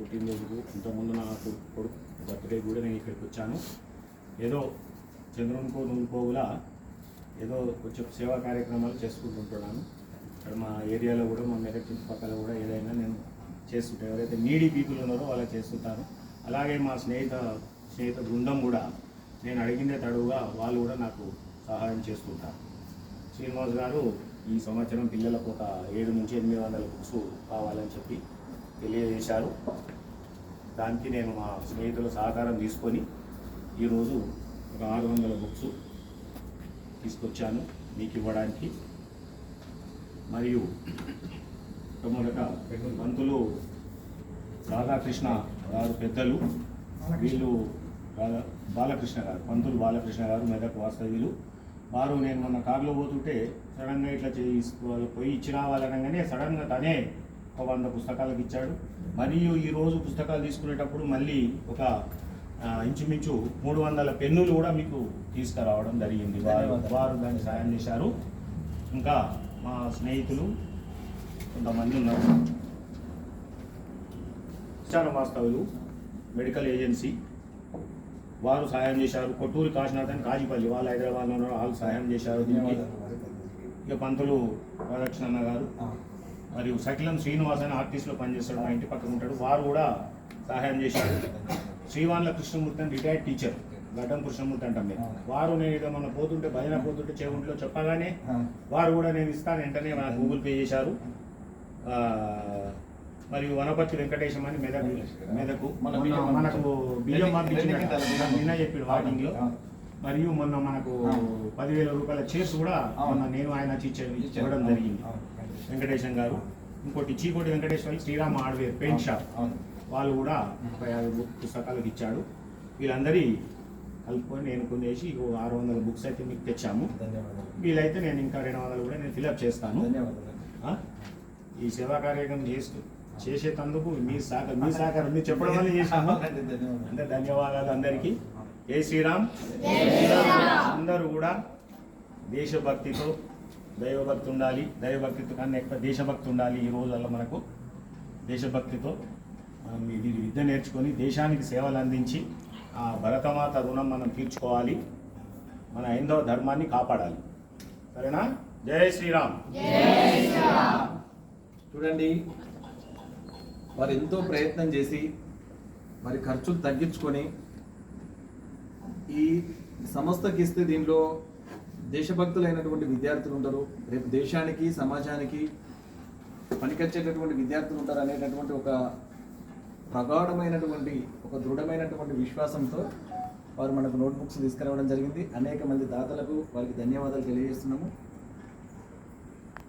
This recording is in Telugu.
పుట్టినరోజుకు ఇంతకుముందు నాకు కొడుకు బర్త్డే కూడా నేను ఇక్కడికి వచ్చాను. ఏదో చంద్రునికో నూలు ఏదో కొంచెం సేవా కార్యక్రమాలు చేసుకుంటుంటున్నాను ఇక్కడ మా ఏరియాలో కూడా మా మెదక్ చుట్టుపక్కల కూడా ఏదైనా నేను చేస్తుంటాను ఎవరైతే నీడీ పీపుల్ ఉన్నారో వాళ్ళకి చేస్తుంటాను. అలాగే మా స్నేహిత స్నేహిత బృందం కూడా నేను అడిగిందే తడువుగా వాళ్ళు కూడా నాకు సహాయం చేస్తుంటారు. శ్రీనివాస్ గారు ఈ సంవత్సరం పిల్లలకు ఒక ఏడు నుంచి ఎనిమిది వందల బుక్స్ కావాలని చెప్పి తెలియజేశారు. దానికి నేను మా స్నేహితుల సహకారం తీసుకొని ఈరోజు ఒక ఆరు వందల బుక్స్ తీసుకొచ్చాను మీకు ఇవ్వడానికి. మరియు మొదట పంతులు రాధాకృష్ణ గారు పెద్దలు వీళ్ళు బాలకృష్ణ గారు పంతులు బాలకృష్ణ గారు మెదక్ వాస్తవ్యులు. వారు నేను మొన్న కారులో పోతుంటే సడన్గా ఇట్లా చేసుకోవాలి పోయి ఇచ్చిన వాళ్ళనగానే సడన్గా తనే ఒక వంద పుస్తకాలకు ఇచ్చాడు. మరియు ఈరోజు పుస్తకాలు తీసుకునేటప్పుడు మళ్ళీ ఒక ఇంచుమించు మూడు వందల పెన్నులు కూడా మీకు తీసుకురావడం జరిగింది. వారు వారు దాన్ని సాయం చేశారు. ఇంకా మా స్నేహితులు కొంతమంది ఉన్నారు. వాస్తవులు మెడికల్ ఏజెన్సీ. వారు సహాయం చేశారు. కొట్టూరు కాశీనాథ్ అని కాజీపల్లి వాళ్ళు హైదరాబాద్లో ఉన్నారు. వాళ్ళు సహాయం చేశారు. దీనికి ఇక పంతులు రాధాకృష్ణ గారు. మరియు సకిలం శ్రీనివాస్ అని ఆర్టిస్ట్లో పనిచేస్తాడు మా ఇంటి పక్కన ఉంటాడు. వారు కూడా సహాయం చేశారు. శ్రీవాన్ల కృష్ణమూర్తి అని రిటైర్డ్ టీచర్ గడ్డం కృష్ణమూర్తి అంటాం మేము. వారు నేను మొన్న పోతుంటే భజన పోతుంటే చెవుంట్లో చెప్పగానే వారు కూడా నేను ఇస్తాను వెంటనే నాకు గూగుల్ పే చేశారు. మరియు వనపర్తి వెంకటేశం అని మెదక్ మెదకు మనకు బియ్యం. నిన్న చెప్పాడు వాకింగ్లో మరియు మొన్న మనకు పదివేల రూపాయల చేర్స్ కూడా మొన్న నేను ఆయన ఇచ్చే ఇవ్వడం జరిగింది. వెంకటేశం గారు. ఇంకోటి Chikoti Venkateshwari Srirama hardware paint shop. వాళ్ళు కూడా ఒక యాభై బుక్ పుస్తకాలకు ఇచ్చాడు. వీళ్ళందరి కలుపుకొని నేను కొనేసి ఇగో ఆరు వందల బుక్స్ అయితే మీకు తెచ్చాము. ధన్యవాదాలు. వీలైతే నేను ఇంకా రెండు వందలు కూడా నేను ఫిల్అప్ చేస్తాను. ధన్యవాదాలు. ఆ? ఈ సేవా కార్యక్రమం చేస్తూ చేసేటందుకు మీ సహకారం మీ సహకారం మీరు చెప్పడం వల్ల చేశాము. ధన్యవాదాలు. అంటే ధన్యవాదాలు అందరికీ. జై శ్రీరామ్. అందరూ కూడా దేశభక్తితో దైవభక్తి ఉండాలి. దైవభక్తితో కన్నా ఎక్కువ దేశభక్తి ఉండాలి ఈ రోజుల్లో మనకు. దేశభక్తితో మనం ఇది విద్య నేర్చుకొని దేశానికి సేవలు అందించి ఆ భరతమాత రుణం మనం తీర్చుకోవాలి. మన హైందవ ధర్మాన్ని కాపాడాలి. సరేనా? జై శ్రీరామ్. చూడండి వారు ఎంతో ప్రయత్నం చేసి వారి ఖర్చులు తగ్గించుకొని ఈ సంస్థకి ఇస్తే దీనిలో దేశభక్తులైనటువంటి విద్యార్థులు ఉంటారు. రేపు దేశానికి సమాజానికి పనికొచ్చేటటువంటి విద్యార్థులు ఉంటారు అనేటటువంటి ఒక ప్రగాఢమైనటువంటి ఒక దృఢమైనటువంటి విశ్వాసంతో వారు మనకు నోట్బుక్స్ తీసుకురావడం జరిగింది. అనేక మంది దాతలకు వారికి ధన్యవాదాలు తెలియజేస్తున్నాము.